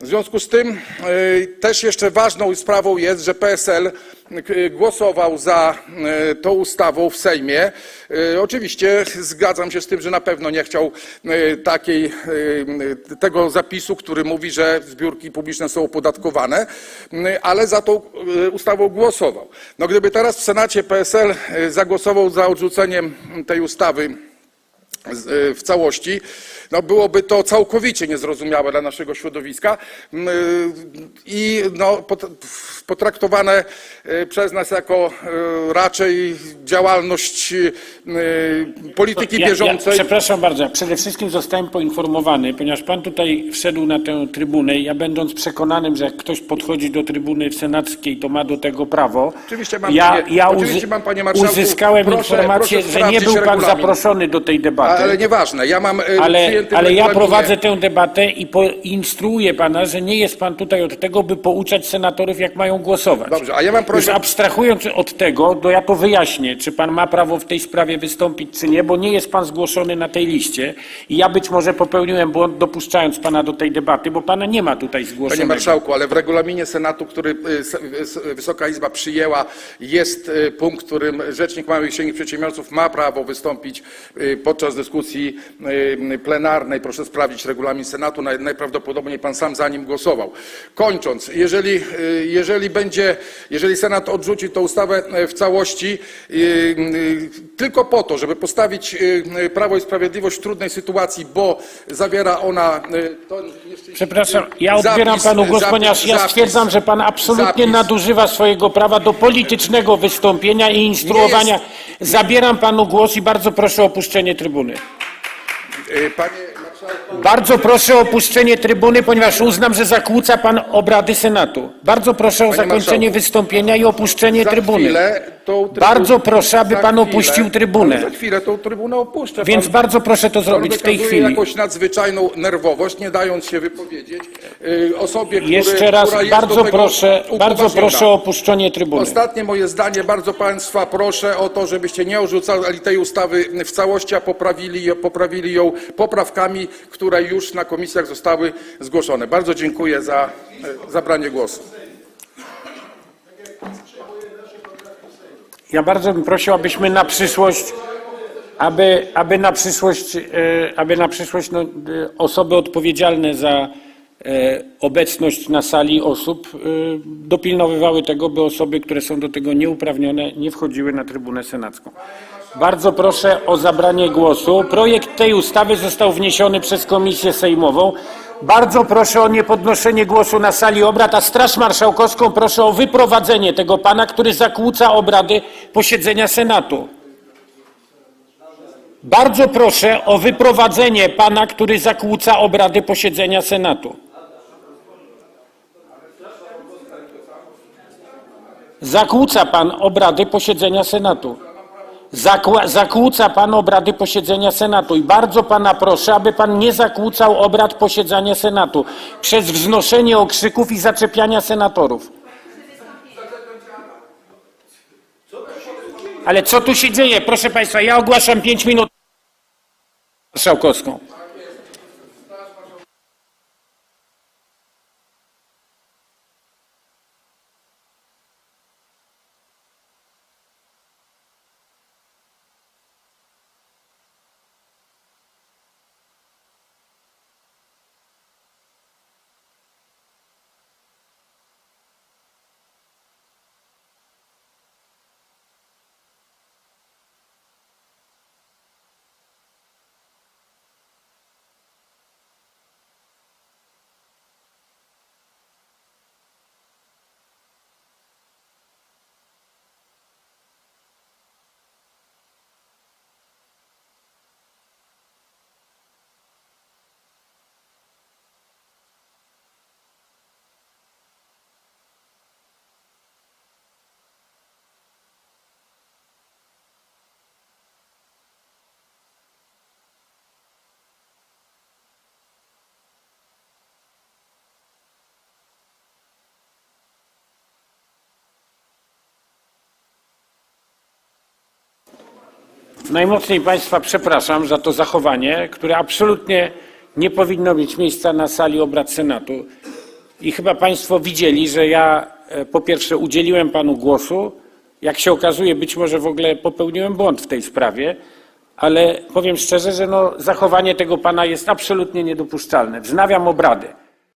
W związku z tym y, też jeszcze ważną sprawą jest, że PSL y, głosował za y, tą ustawą w Sejmie. Oczywiście zgadzam się z tym, że na pewno nie chciał takiej, tego zapisu, który mówi, że zbiórki publiczne są opodatkowane, ale za tą ustawą głosował. No gdyby teraz w Senacie PSL zagłosował za odrzuceniem tej ustawy w całości, no byłoby to całkowicie niezrozumiałe dla naszego środowiska mm, y, i no, pot- potraktowane y, przez nas jako y, raczej działalność polityki Ja- bieżącej. Ja, przepraszam bardzo. Przede wszystkim zostałem poinformowany, ponieważ pan tutaj wszedł na tę trybunę. Ja będąc przekonanym, że jak ktoś podchodzi do trybuny senackiej, to ma do tego prawo. Oczywiście mam, ja, panie- ja oczywiście mam, panie uzyskałem Proszę- informację, proszę że nie był pan regulamin. zaproszony do tej debaty. Ale nieważne, ja mam Ale, ale ja prowadzę tę debatę i poinstruuję pana, że nie jest pan tutaj od tego, by pouczać senatorów, jak mają głosować. Dobrze, a ja mam Już prośbę, abstrahując od tego, to ja to wyjaśnię, czy pan ma prawo w tej sprawie wystąpić, czy nie, bo nie jest pan zgłoszony na tej liście i ja być może popełniłem błąd, dopuszczając pana do tej debaty, bo pana nie ma tutaj Panie zgłoszonego. Marszałku, ale w regulaminie Senatu, który y, s- Wysoka Izba przyjęła, jest y, punkt, w którym Rzecznik Małych i Średnich Przedsiębiorców ma prawo wystąpić y, podczas dyskusji y, plenarnej. Proszę sprawdzić regulamin Senatu, naj- najprawdopodobniej Pan sam za nim głosował. Kończąc, jeżeli, y, jeżeli będzie, jeżeli Senat odrzuci tę ustawę y, w całości, y, y, tylko po to, żeby postawić Prawo i Sprawiedliwość w trudnej sytuacji, bo zawiera ona Przepraszam, ja zapis- odbieram panu głos, zapis- ponieważ ja zapis- stwierdzam, że pan absolutnie zapis- nadużywa swojego prawa do politycznego wystąpienia i instruowania. Zabieram panu głos i bardzo proszę o opuszczenie trybuny. Y, Panie marszałku, Bardzo proszę o opuszczenie trybuny, ponieważ uznam, że zakłóca pan obrady Senatu. Bardzo proszę o Panie zakończenie marszałku, wystąpienia i opuszczenie za trybuny. chwilę tą trybunę- Bardzo proszę, aby za pan chwilę- opuścił trybunę. Za chwilę tą trybunę opuszczę. Więc pan, bardzo proszę to zrobić w tej wykazuje chwili. jakąś nadzwyczajną nerwowość, nie dając się wypowiedzieć y, osobie, który, Jeszcze raz która jest do bardzo tego proszę, bardzo upoważniona. proszę o opuszczenie trybuny. Ostatnie moje zdanie, bardzo Państwa proszę o to, żebyście nie odrzucali tej ustawy w całości, a poprawili, poprawili ją poprawkami, które już na komisjach zostały zgłoszone. Bardzo dziękuję za e, zabranie głosu. Ja bardzo bym prosił, abyśmy na przyszłość, aby, aby na przyszłość, e, aby na przyszłość no, e, osoby odpowiedzialne za obecność na sali osób dopilnowywały tego, by osoby, które są do tego nieuprawnione, nie wchodziły na trybunę senacką. Bardzo proszę o zabranie głosu. Projekt tej ustawy został wniesiony przez Komisję Sejmową. Bardzo proszę o niepodnoszenie głosu na sali obrad, a Straż Marszałkowską proszę o wyprowadzenie tego pana, który zakłóca obrady posiedzenia Senatu. Bardzo proszę o wyprowadzenie pana, który zakłóca obrady posiedzenia Senatu. Zakłóca pan obrady posiedzenia Senatu. Zakłóca pan obrady posiedzenia Senatu i bardzo pana proszę, aby pan nie zakłócał obrad posiedzenia Senatu przez wznoszenie okrzyków i zaczepiania senatorów. Ale co tu się dzieje? Proszę państwa, ja ogłaszam pięć minut marszałkowską. Najmocniej Państwa przepraszam za to zachowanie, które absolutnie nie powinno mieć miejsca na sali obrad Senatu. I chyba Państwo widzieli, że ja e, po pierwsze udzieliłem Panu głosu. Jak się okazuje, być może w ogóle popełniłem błąd w tej sprawie, ale powiem szczerze, że no, zachowanie tego Pana jest absolutnie niedopuszczalne. Wznawiam obrady.